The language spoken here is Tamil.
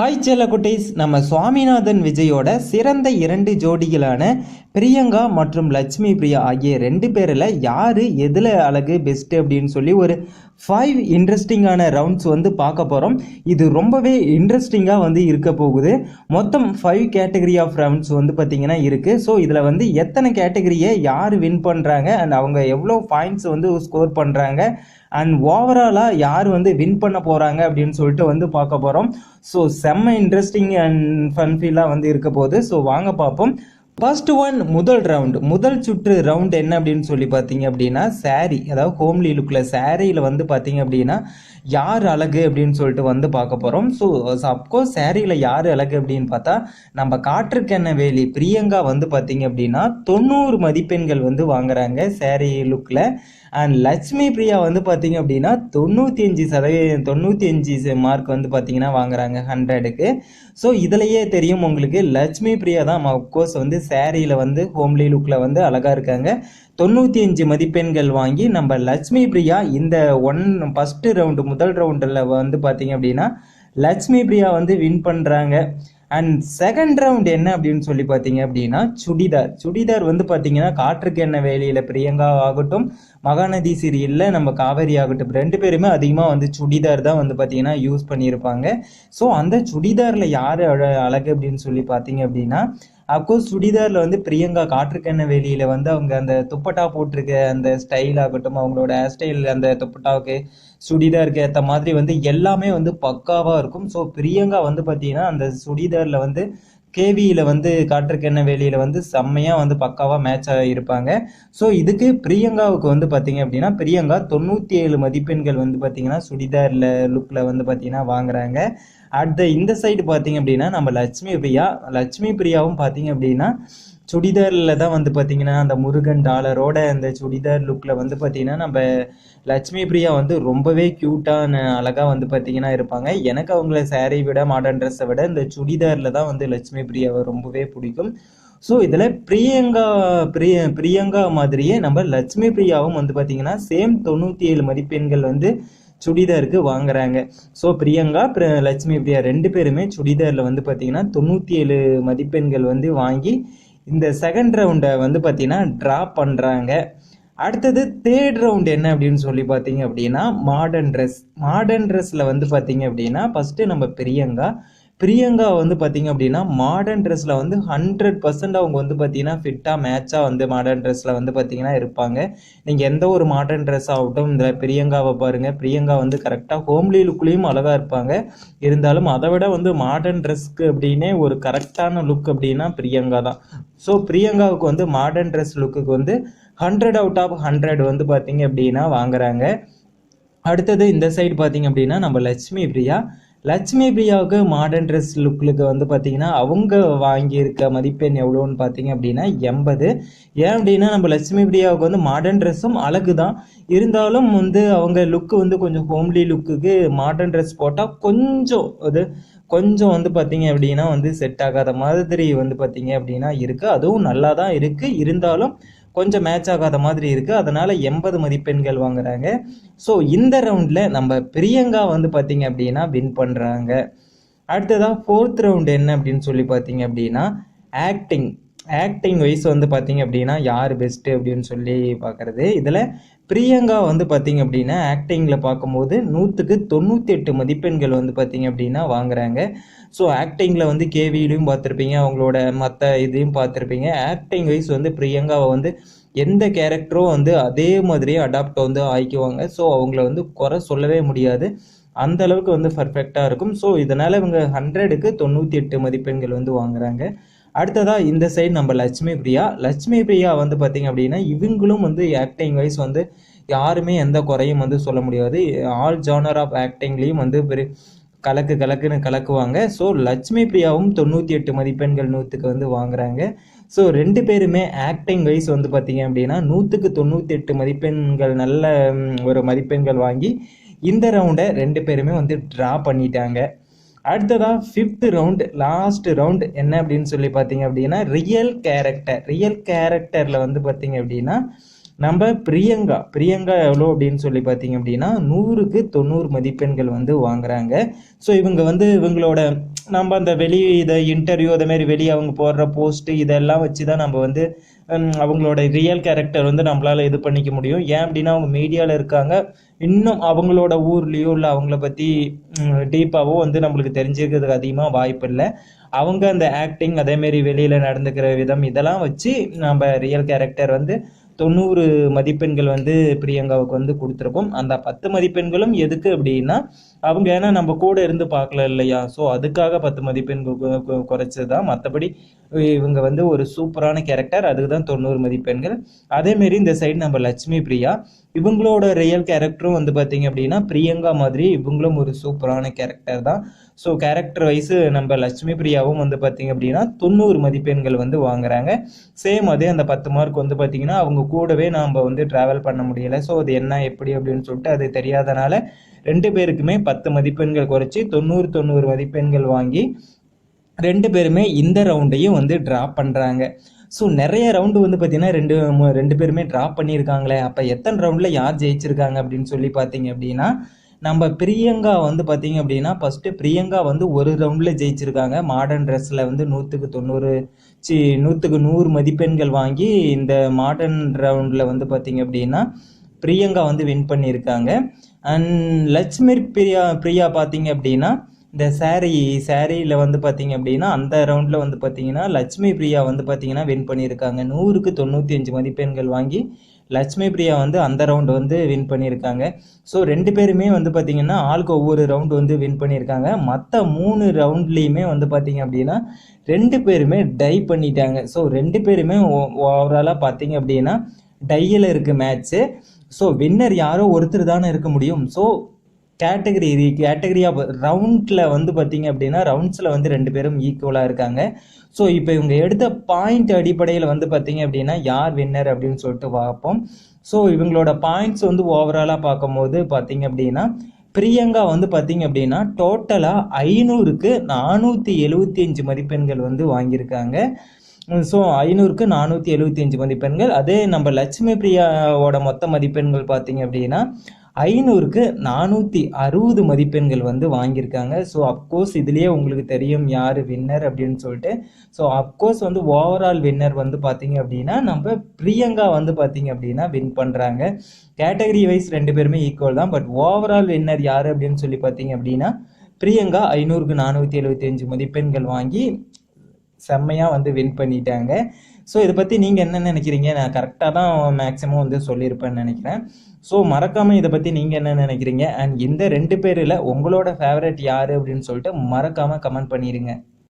ஹாய் செல்லக்குட்டீஸ் நம்ம சுவாமிநாதன் விஜயோட சிறந்த இரண்டு ஜோடிகளான பிரியங்கா மற்றும் லட்சுமி பிரியா ஆகிய ரெண்டு பேரில் யார் எதில் அழகு பெஸ்ட்டு அப்படின்னு சொல்லி ஒரு ஃபைவ் இன்ட்ரெஸ்டிங்கான ரவுண்ட்ஸ் வந்து பார்க்க போகிறோம் இது ரொம்பவே இன்ட்ரெஸ்டிங்காக வந்து இருக்க போகுது. மொத்தம் ஃபைவ் கேட்டகரி ஆஃப் ரவுண்ட்ஸ் வந்து பார்த்திங்கன்னா இருக்குது ஸோ இதில் வந்து எத்தனை கேட்டகரியை யார் வின் பண்ணுறாங்க அண்ட் அவங்க எவ்வளோ பாயிண்ட்ஸ் வந்து ஸ்கோர் பண்ணுறாங்க அண்ட் ஓவராலாக யார் வந்து வின் பண்ண போகிறாங்க அப்படின்னு சொல்லிட்டு வந்து பார்க்க போகிறோம் ஸோ செம்ம இன்ட்ரெஸ்டிங் அண்ட் ஃபன்ஃபீலாக வந்து இருக்க போகுது. ஸோ வாங்க பார்ப்போம். ஃபர்ஸ்ட் ஒன் முதல் ரவுண்ட் முதல் சுற்று ரவுண்ட் என்ன அப்படின்னு சொல்லி பார்த்தீங்க அப்படின்னா saree. அதாவது ஹோம்லி லுக்கில் சாரியில் வந்து பார்த்தீங்க அப்படின்னா யார் அழகு அப்படின்னு சொல்லிட்டு வந்து பார்க்க போகிறோம் ஸோ அப்கோர்ஸ் சாரியில் யார் அழகு அப்படின்னு பார்த்தா நம்ம காற்றுக்கென்ன வேலி பிரியங்கா வந்து பார்த்தீங்க அப்படின்னா தொண்ணூறு மதிப்பெண்கள் வந்து வாங்குறாங்க saree லுக்கில் அண்ட் லட்சுமி பிரியா வந்து பார்த்தீங்க அப்படின்னா தொண்ணூற்றி அஞ்சு சதவீதம் தொண்ணூற்றி அஞ்சு மார்க் வந்து பார்த்தீங்கன்னா வாங்குறாங்க ஹண்ட்ரடுக்கு ஸோ இதுலையே தெரியும் உங்களுக்கு லட்சுமி பிரியா தான் அப்கோர்ஸ் வந்து சேரீயில் வந்து ஹோம்லி லுக்கில் வந்து அழகாக இருக்காங்க. தொண்ணூற்றி அஞ்சு மதிப்பெண்கள் வாங்கி நம்ம லட்சுமி பிரியா இந்த ஒன் ஃபஸ்ட்டு ரவுண்டு முதல் ரவுண்டில் வந்து பார்த்தீங்க அப்படின்னா லட்சுமி பிரியா வந்து வின் பண்ணுறாங்க அண்ட் செகண்ட் ரவுண்ட் என்ன அப்படின்னு சொல்லி பார்த்தீங்க அப்படின்னா சுடிதார். சுடிதார் வந்து பார்த்தீங்கன்னா காற்றுக்கு என்ன வேலையில் பிரியங்கா ஆகட்டும் மகாநதி சீரியலில் நம்ம காவேரி ஆகட்டும் ரெண்டு பேருமே அதிகமாக வந்து சுடிதார் தான் வந்து பார்த்தீங்கன்னா யூஸ் பண்ணியிருப்பாங்க. ஸோ அந்த சுடிதாரில் யார் அழகு அப்படின்னு சொல்லி பார்த்தீங்க அப்படின்னா அப்கோர்ஸ் சுடிதாரில் வந்து பிரியங்கா காற்றுக்கண்ண வேலியில் வந்து அவங்க அந்த துப்பட்டா போட்டிருக்க அந்த ஸ்டைல் ஆகட்டும் அவங்களோட ஹேர் ஸ்டைல் அந்த துப்பட்டாவுக்கு சுடிதாருக்கு ஏற்ற மாதிரி வந்து எல்லாமே வந்து பக்காவாக இருக்கும். ஸோ பிரியங்கா வந்து பார்த்தீங்கன்னா அந்த சுடிதாரில் வந்து கேவியில் வந்து காற்றுக்கெண்ண வேலியில் வந்து செம்மையாக வந்து பக்காவாக மேட்ச் இருப்பாங்க. ஸோ இதுக்கு பிரியங்காவுக்கு வந்து பார்த்தீங்க அப்படின்னா பிரியங்கா தொண்ணூற்றி ஏழு மதிப்பெண்கள் வந்து பார்த்தீங்கன்னா சுடிதாரில் லுக்கில் வந்து பார்த்தீங்கன்னா வாங்குறாங்க. அட் த இந்த சைடு பார்த்தீங்க அப்படின்னா நம்ம லட்சுமி பிரியா லட்சுமி பிரியாவும் பார்த்தீங்க அப்படின்னா சுடிதாரில் தான் வந்து பார்த்தீங்கன்னா அந்த முருகன் டாலரோட அந்த சுடிதார் லுக்கில் வந்து பார்த்தீங்கன்னா நம்ம லட்சுமி பிரியா வந்து ரொம்பவே க்யூட்டான அழகாக வந்து பார்த்தீங்கன்னா இருப்பாங்க. எனக்கு அவங்கள சேரீ விட மாடர்ன் ட்ரெஸ்ஸை விட இந்த சுடிதாரில் தான் வந்து லட்சுமி பிரியாவை ரொம்பவே பிடிக்கும். ஸோ இதில் பிரியங்கா பிரிய பிரியங்கா மாதிரியே நம்ம லட்சுமி பிரியாவும் வந்து பார்த்தீங்கன்னா சேம் தொண்ணூற்றி ஏழு மதிப்பெண்கள் வந்து சுடிதாருக்கு வாங்குறாங்க. ஸோ பிரியங்கா லட்சுமி பிரியா ரெண்டு பேருமே சுடிதாரில் வந்து பார்த்தீங்கன்னா தொண்ணூற்றி ஏழு மதிப்பெண்கள் வந்து வாங்கி இந்த செகண்ட் ரவுண்டை வந்து பார்த்தீங்கன்னா ட்ரா பண்ணுறாங்க அடுத்தது தேர்ட் ரவுண்ட் என்ன அப்படின்னு சொல்லி பார்த்தீங்க அப்படின்னா மாடர்ன் ட்ரெஸ் மாடர்ன் ட்ரெஸ்ஸில் வந்து பார்த்தீங்க அப்படின்னா ஃபஸ்ட்டு நம்ம பிரியங்கா பிரியங்கா வந்து பார்த்தீங்க அப்படின்னா மாடர்ன் ட்ரெஸ்ஸில் வந்து ஹண்ட்ரட் பர்சன்ட் அவங்க வந்து பார்த்தீங்கன்னா ஃபிட்டாக மேட்சாக வந்து மாடர்ன் ட்ரெஸ்ஸில் வந்து பார்த்தீங்கன்னா இருப்பாங்க. நீங்கள் எந்த ஒரு மாடர்ன் ட்ரெஸ் ஆகட்டும் இந்த பிரியங்காவை பாருங்கள் பிரியங்கா வந்து கரெக்டாக ஹோம்லி லுக்லேயும் அழகாக இருப்பாங்க. இருந்தாலும் அதை விட வந்து மாடர்ன் ட்ரெஸ்க்கு அப்படின்னே ஒரு கரெக்டான லுக் அப்படின்னா பிரியங்கா தான். ஸோ பிரியங்காவுக்கு வந்து மாடர்ன் ட்ரெஸ் லுக்குக்கு வந்து ஹண்ட்ரட் அவுட் ஆஃப் ஹண்ட்ரட் வந்து பார்த்தீங்க அப்படின்னா வாங்குறாங்க. அடுத்தது இந்த சைடு பார்த்தீங்க அப்படின்னா நம்ம லட்சுமி பிரியா. லட்சுமி பிரியாவுக்கு மாடர்ன் ட்ரெஸ் லுக்லுக்கு வந்து பார்த்தீங்கன்னா அவங்க வாங்கியிருக்க மதிப்பெண் எவ்வளோன்னு பார்த்தீங்க அப்படின்னா எண்பது. ஏன் அப்படின்னா நம்ம லட்சுமி பிரியாவுக்கு வந்து மாடர்ன் ட்ரெஸ்ஸும் அழகு தான் இருந்தாலும் வந்து அவங்க லுக்கு வந்து கொஞ்சம் ஹோம்லி லுக்குக்கு மாடர்ன் ட்ரெஸ் போட்டால் கொஞ்சம் அது கொஞ்சம் வந்து பார்த்தீங்க அப்படின்னா வந்து செட் ஆகாத மாதிரி வந்து பார்த்தீங்க அப்படின்னா இருக்குது அதுவும் நல்லா தான் இருக்குது இருந்தாலும் கொஞ்சம் மேட்ச் ஆகாத மாதிரி இருக்குது அதனால் எண்பது மதிப்பெண்கள் வாங்குறாங்க. ஸோ இந்த ரவுண்டில் நம்ம பிரியங்கா வந்து பார்த்திங்க அப்படின்னா வின் பண்ணுறாங்க அடுத்ததாக ஃபோர்த் ரவுண்ட் என்ன அப்படின்னு சொல்லி பார்த்தீங்க அப்படின்னா ஆக்டிங் ஆக்டிங் வைஸ் வந்து பார்த்தீங்க அப்படின்னா யார் பெஸ்ட்டு அப்படின்னு சொல்லி பார்க்குறது இதில் பிரியங்கா வந்து பார்த்தீங்க அப்படின்னா ஆக்டிங்கில் பார்க்கும்போது நூற்றுக்கு தொண்ணூற்றி எட்டு மதிப்பெண்கள் வந்து பார்த்தீங்க அப்படின்னா வாங்குறாங்க. ஸோ ஆக்டிங்கில் வந்து கேவியிலையும் பார்த்துருப்பீங்க அவங்களோட மற்ற இதையும் பார்த்துருப்பீங்க ஆக்டிங் வைஸ் வந்து பிரியங்காவை வந்து எந்த கேரக்டரும் வந்து அதே மாதிரியே அடாப்ட் வந்து ஆக்கிக்குவாங்க. ஸோ அவங்கள வந்து குறை சொல்லவே முடியாது. அந்த அளவுக்கு வந்து பர்ஃபெக்டாக இருக்கும். ஸோ இதனால் இவங்க ஹண்ட்ரடுக்கு தொண்ணூற்றி எட்டு மதிப்பெண்கள் வந்து வாங்குறாங்க. அடுத்ததாக இந்த சைடு நம்ம லட்சுமி பிரியா. லட்சுமி பிரியா வந்து பார்த்திங்க அப்படின்னா இவங்களும் வந்து ஆக்டிங் வைஸ் வந்து யாருமே எந்த குறையும் வந்து சொல்ல முடியாது. ஆல் ஜானர் ஆஃப் ஆக்டிங்லேயும் வந்து பெரு கலக்கு கலக்குன்னு கலக்குவாங்க. ஸோ லட்சுமி பிரியாவும் தொண்ணூற்றி எட்டு மதிப்பெண்கள் நூற்றுக்கு வந்து வாங்குறாங்க. ஸோ ரெண்டு பேருமே ஆக்டிங் வைஸ் வந்து பார்த்தீங்க அப்படின்னா நூற்றுக்கு தொண்ணூற்றி எட்டு மதிப்பெண்கள் நல்ல ஒரு மதிப்பெண்கள் வாங்கி இந்த ரவுண்டை ரெண்டு பேருமே வந்து ட்ரா பண்ணிட்டாங்க. அடுத்ததா ஃபிஃப்த் ரவுண்ட் லாஸ்ட் ரவுண்ட் என்ன அப்படின்னு சொல்லி பார்த்தீங்க அப்படின்னா ரியல் கேரக்டர் ரியல் கேரக்டரில் வந்து பார்த்தீங்க அப்படின்னா நம்ம பிரியங்கா. பிரியங்கா எவ்வளோ அப்படின்னு சொல்லி பார்த்தீங்க அப்படின்னா நூறுக்கு தொண்ணூறு மதிப்பெண்கள் வந்து வாங்குறாங்க. ஸோ இவங்க வந்து இவங்களோட நம்ம அந்த வெளி இதை இன்டர்வியூ அதே மாதிரி வெளியே அவங்க போடுற போஸ்ட்டு இதெல்லாம் வச்சு தான் நம்ம வந்து அவங்களோட ரியல் கேரக்டர் வந்து நம்மளால் இது பண்ணிக்க முடியும். ஏன் அப்படின்னா அவங்க மீடியாவில் இருக்காங்க. இன்னும் அவங்களோட ஊர்லேயோ இல்லை அவங்கள பற்றி டீப்பாகவோ வந்து நம்மளுக்கு தெரிஞ்சுக்கிறதுக்கு அதிகமாக வாய்ப்பு இல்லை. அவங்க அந்த ஆக்டிங் அதேமாரி வெளியில் நடந்துக்கிற விதம் இதெல்லாம் வச்சு நம்ம ரியல் கேரக்டர் வந்து தொண்ணூறு மதிப்பெண்கள் வந்து பிரியங்காவுக்கு வந்து கொடுத்துருக்கோம். அந்த பத்து மதிப்பெண்களும் எதுக்கு அப்படின்னா அவங்க ஏன்னா நம்ம கூட இருந்து பார்க்கல இல்லையா? ஸோ அதுக்காக பத்து மதிப்பெண்கள் குறைச்சது? தான் மற்றபடி இவங்க வந்து ஒரு சூப்பரான கேரக்டர் அதுக்கு தான் தொண்ணூறு மதிப்பெண்கள். அதேமாரி இந்த சைடு நம்ம லட்சுமி பிரியா இவங்களோட ரியல் கேரக்டரும் வந்து பார்த்தீங்க அப்படின்னா பிரியங்கா மாதிரி இவங்களும் ஒரு சூப்பரான கேரக்டர் தான். ஸோ கேரக்டர் வைஸ் நம்ம லட்சுமி பிரியாவும் வந்து பார்த்தீங்க அப்படின்னா தொண்ணூறு மதிப்பெண்கள் வந்து வாங்குறாங்க. சேம் அதே அந்த பத்து மார்க் வந்து பார்த்தீங்கன்னா அவங்க கூடவே நாம் வந்து ட்ராவல் பண்ண முடியலை. ஸோ அது என்ன எப்படி அப்படின்னு சொல்லிட்டு அது தெரியாதனால ரெண்டு பேருக்குமே பத்து மதிப்பெண்கள் குறைச்சி தொண்ணூறு தொண்ணூறு மதிப்பெண்கள் வாங்கி ரெண்டு பேருமே இந்த ரவுண்டையும் வந்து ட்ரா பண்ணுறாங்க ஸோ நிறைய ரவுண்டு வந்து பார்த்தீங்கன்னா ரெண்டு ரெண்டு பேருமே ட்ரா பண்ணியிருக்காங்களே. அப்போ எத்தனை ரவுண்டில் யார் ஜெயிச்சிருக்காங்க அப்படின்னு சொல்லி பார்த்தீங்க அப்படின்னா நம்ம பிரியங்கா வந்து பார்த்தீங்க அப்படின்னா ஃபஸ்ட்டு பிரியங்கா வந்து ஒரு ரவுண்டில் ஜெயிச்சிருக்காங்க. மாடர்ன் ட்ரெஸ்ஸில் வந்து நூற்றுக்கு தொண்ணூறு சி நூற்றுக்கு நூறு மதிப்பெண்கள் வாங்கி இந்த மாடர்ன் ரவுண்டில் வந்து பார்த்தீங்க அப்படின்னா பிரியங்கா வந்து வின் பண்ணியிருக்காங்க. அண்ட் லட்சுமி பிரியா பிரியா பார்த்தீங்க அப்படின்னா இந்த சாரீ சாரியில் வந்து பார்த்தீங்க அப்படின்னா அந்த ரவுண்டில் வந்து பார்த்தீங்கன்னா லட்சுமி பிரியா வந்து பார்த்தீங்கன்னா வின் பண்ணியிருக்காங்க. நூறுக்கு தொண்ணூற்றி அஞ்சு மதிப்பெண்கள் வாங்கி லட்சுமி பிரியா வந்து அந்த ரவுண்டு வந்து வின் பண்ணியிருக்காங்க. ஸோ ரெண்டு பேருமே வந்து பார்த்தீங்கன்னா ஆளுக்கு ஒவ்வொரு ரவுண்டு வந்து வின் பண்ணியிருக்காங்க. மற்ற மூணு ரவுண்ட்லேயுமே வந்து பார்த்தீங்க அப்படின்னா ரெண்டு பேருமே டை பண்ணிட்டாங்க. ஸோ ரெண்டு பேருமே ஓவராலாக பார்த்தீங்க அப்படின்னா டையில் இருக்குது மேட்ச்சு ஸோ வின்னர் யாரோ ஒருத்தர் தானே இருக்க முடியும். ஸோ கேட்டகரி கேட்டகரியாக ரவுண்டில் வந்து பார்த்தீங்க அப்படின்னா ரவுண்ட்ஸில் வந்து ரெண்டு பேரும் ஈக்குவலாக இருக்காங்க. ஸோ இப்போ இவங்க எடுத்த பாயிண்ட் அடிப்படையில் வந்து பார்த்தீங்க அப்படின்னா யார் வின்னர் அப்படின்னு சொல்லிட்டு பார்ப்போம். ஸோ இவங்களோட பாயிண்ட்ஸ் வந்து ஓவராலாக பார்க்கும்போது பார்த்தீங்க அப்படின்னா பிரியங்கா வந்து பார்த்தீங்க அப்படின்னா டோட்டலாக ஐநூறுக்கு நானூற்றி எழுபத்தி அஞ்சு மதிப்பெண்கள் வந்து வாங்கியிருக்காங்க. ஸோ ஐநூறுக்கு நானூற்றி எழுபத்தி அஞ்சு மதிப்பெண்கள். அதே நம்ம லட்சுமி பிரியாவோட மொத்த மதிப்பெண்கள் பார்த்தீங்க அப்படின்னா ஐநூறுக்கு நானூற்றி அறுபது மதிப்பெண்கள் வந்து வாங்கியிருக்காங்க. ஸோ அப்கோர்ஸ் இதுலேயே உங்களுக்கு தெரியும் யார் வின்னர் அப்படின்னு சொல்லிட்டு. ஸோ அப்கோர்ஸ் வந்து ஓவரால் வின்னர் வந்து பார்த்தீங்க அப்படின்னா நம்ம பிரியங்கா வந்து பார்த்தீங்க அப்படின்னா வின் பண்ணுறாங்க கேட்டகரி வைஸ் ரெண்டு பேருமே ஈக்குவல் தான். பட் ஓவரால் வின்னர் யார் அப்படின்னு சொல்லி பார்த்தீங்க அப்படின்னா பிரியங்கா ஐநூறுக்கு நானூற்றி எழுபத்தி அஞ்சு மதிப்பெண்கள் வாங்கி செம்மையாக வந்து வின் பண்ணிட்டாங்க. ஸோ இதை பற்றி நீங்கள் என்ன நினைக்கிறீங்க? நான் கரெக்டாக தான் மேக்ஸிமம் வந்து சொல்லியிருப்பேன்னு நினைக்கிறேன். ஸோ மறக்காமல் இதை பற்றி நீங்கள் என்ன நினைக்கிறீங்க? அண்ட் இந்த ரெண்டு பேரில் உங்களோட ஃபேவரட் யார் அப்படின்னு சொல்லிட்டு மறக்காமல் கமெண்ட் பண்ணிடுங்க